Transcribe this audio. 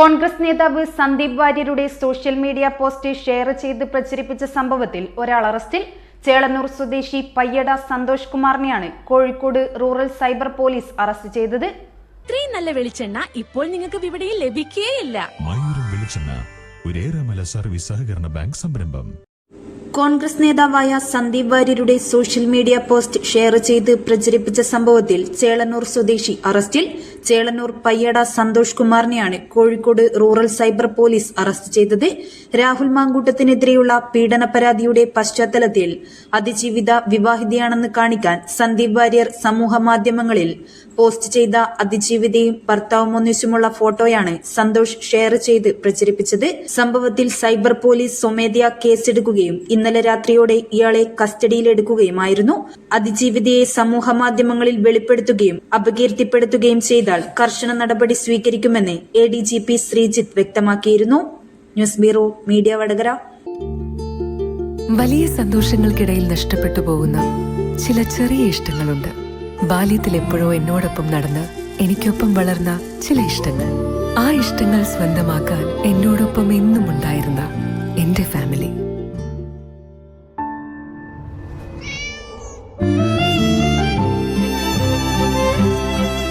കോൺഗ്രസ് നേതാവ് സന്ദീപ് വാര്യരുടെ social media post share ചെയ്ത് പ്രചരിപ്പിച്ച സംഭവത്തിൽ ഒരാൾ അറസ്റ്റിൽ. ചേളന്നൂർ സ്വദേശി Payyada Santhosh കുമാറിനെയാണ് Kozhikode rural cyber police arrest ചെയ്തത്. ഇത്രയും നല്ല വെളിച്ചെണ്ണ ഇപ്പോൾ നിങ്ങൾക്ക് വിപണിയിൽ ലഭിക്കുകയില്ല മയൂരം വെളിച്ചെണ്ണ ഒരേറെമല സർവീസ് സഹകരണ ബാങ്ക് സംരംഭം. കോൺഗ്രസ് നേതാവായ സന്ദീപ് വാര്യരുടെ സോഷ്യൽ മീഡിയ പോസ്റ്റ് ഷെയർ ചെയ്ത് പ്രചരിപ്പിച്ച സംഭവത്തിൽ ചേളന്നൂർ സ്വദേശി അറസ്റ്റിൽ Chelannur Payyada Santhosh കുമാറിനെയാണ് Kozhikode rural cyber police arrest ചെയ്തത്. രാഹുൽ മാങ്കൂട്ടത്തിനെതിരെയുള്ള പീഡന പരാതിയുടെ പശ്ചാത്തലത്തിൽ അതിജീവിത വിവാഹിതയാണെന്ന് കാണിക്കാൻ സന്ദീപ് വാര്യർ സമൂഹ മാധ്യമങ്ങളിൽ പോസ്റ്റ് ചെയ്ത അതിജീവിതയും ഭർത്താവും ഒന്നിച്ചുമുള്ള ഫോട്ടോയാണ് സന്തോഷ് ഷെയർ ചെയ്ത് പ്രചരിപ്പിച്ചത്. സംഭവത്തിൽ സൈബർ പോലീസ് സ്വമേധയാ കേസെടുക്കുകയും ഇന്നലെ രാത്രിയോടെ ഇയാളെ കസ്റ്റഡിയിലെടുക്കുകയുമായിരുന്നു. അതിജീവിതയെ സമൂഹ മാധ്യമങ്ങളിൽ വെളിപ്പെടുത്തുകയും അപകീർത്തിപ്പെടുത്തുകയും ചെയ്താൽ കർശന നടപടി സ്വീകരിക്കുമെന്ന് A D G P Sreejith വ്യക്തമാക്കിയിരുന്നു. News bureau media Vadakara. വലിയ സന്തോഷങ്ങൾക്കിടയിൽ നഷ്ടപ്പെട്ടു പോകുന്ന ചില ചെറിയ ഇഷ്ടങ്ങളുണ്ട്. ബാല്യത്തിൽ എപ്പോഴോ എന്നോടൊപ്പം നടന്ന് എനിക്കൊപ്പം വളർന്ന ചില ഇഷ്ടങ്ങൾ. ആ ഇഷ്ടങ്ങൾ സ്വന്തമാക്കാൻ എന്നോടൊപ്പം എന്നും ഉണ്ടായിരുന്ന.